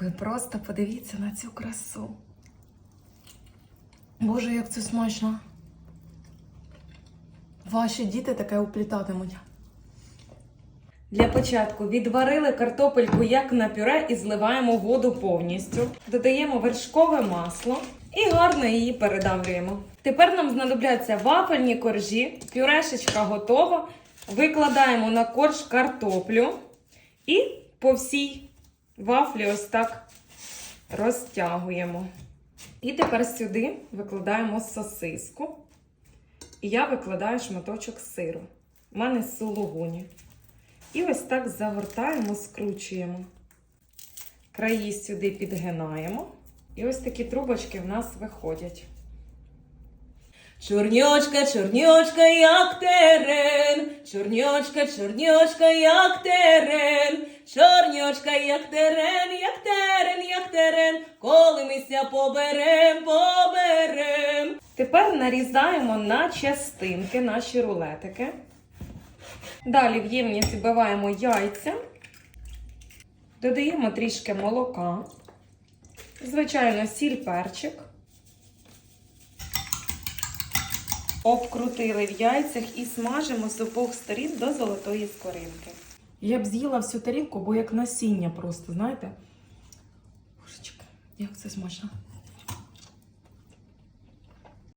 Ви просто подивіться на цю красу. Боже, як це смачно. Ваші діти таке уплітатимуть. Для початку відварили картопельку як на пюре і зливаємо воду повністю. Додаємо вершкове масло і гарно її передавлюємо. Тепер нам знадобляться вафельні коржі, пюрешечка готова. Викладаємо на корж картоплю і по всій вафлі ось так розтягуємо. І тепер сюди викладаємо сосиску. І я викладаю шматочок сиру. У мене з сулугуні. І ось так загортаємо, скручуємо. Краї сюди підгинаємо. І ось такі трубочки в нас виходять. Чорньочка, чорньочка, як терен, чорньочка, чорньочка, як терен, чорньочка, як терен, як терен, як терен, коли мися поберем, поберем. Тепер нарізаємо на частинки наші рулетики. Далі в ємність вбиваємо яйця, додаємо трішки молока, звичайно, сіль перчик. Обкрутили в яйцях і смажимо з обох сторін до золотої скоринки. Я б з'їла всю тарілку, бо як насіння просто, знаєте? Божечки, як це смачно.